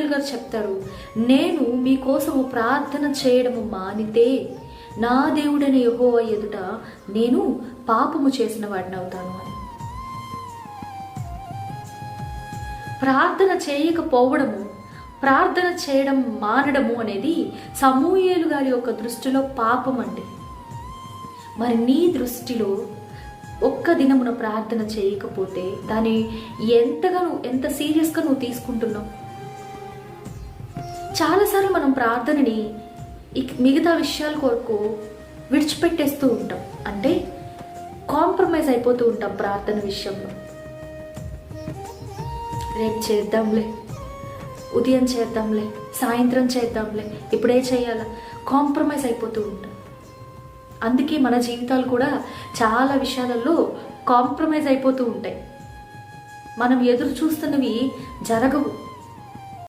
సమూయేలు గారు చెప్తారు నేను మీకోసము ప్రార్థన చేయడము మానితే నా దేవుడని యహోవ ఎదుట నేను పాపము చేసిన వాడిని అవుతాను అని. ప్రార్థన చేయకపోవడము ప్రార్థన చేయడం మానడము అనేది సమూయేలు గారి యొక్క దృష్టిలో పాపం అండి. మరి నీ దృష్టిలో ఒక్క దినమున ప్రార్థన చేయకపోతే దాన్ని ఎంతగా నువ్వు ఎంత సీరియస్గా నువ్వు తీసుకుంటున్నావు? చాలాసార్లు మనం ప్రార్థనని మిగతా విషయాల కొరకు విడిచిపెట్టేస్తూ ఉంటాం. అంటే కాంప్రమైజ్ అయిపోతూ ఉంటాం ప్రార్థన విషయంలో. రేపు చేద్దాంలే ఉదయం చేద్దాంలే సాయంత్రం చేద్దాంలే ఇప్పుడే చేయాలా? కాంప్రమైజ్ అయిపోతూ ఉంటాం. అందుకే మన జీవితాలు కూడా చాలా విషయాలలో కాంప్రమైజ్ అయిపోతూ ఉంటాయి. మనం ఎదురు చూస్తున్నవి జరగవు.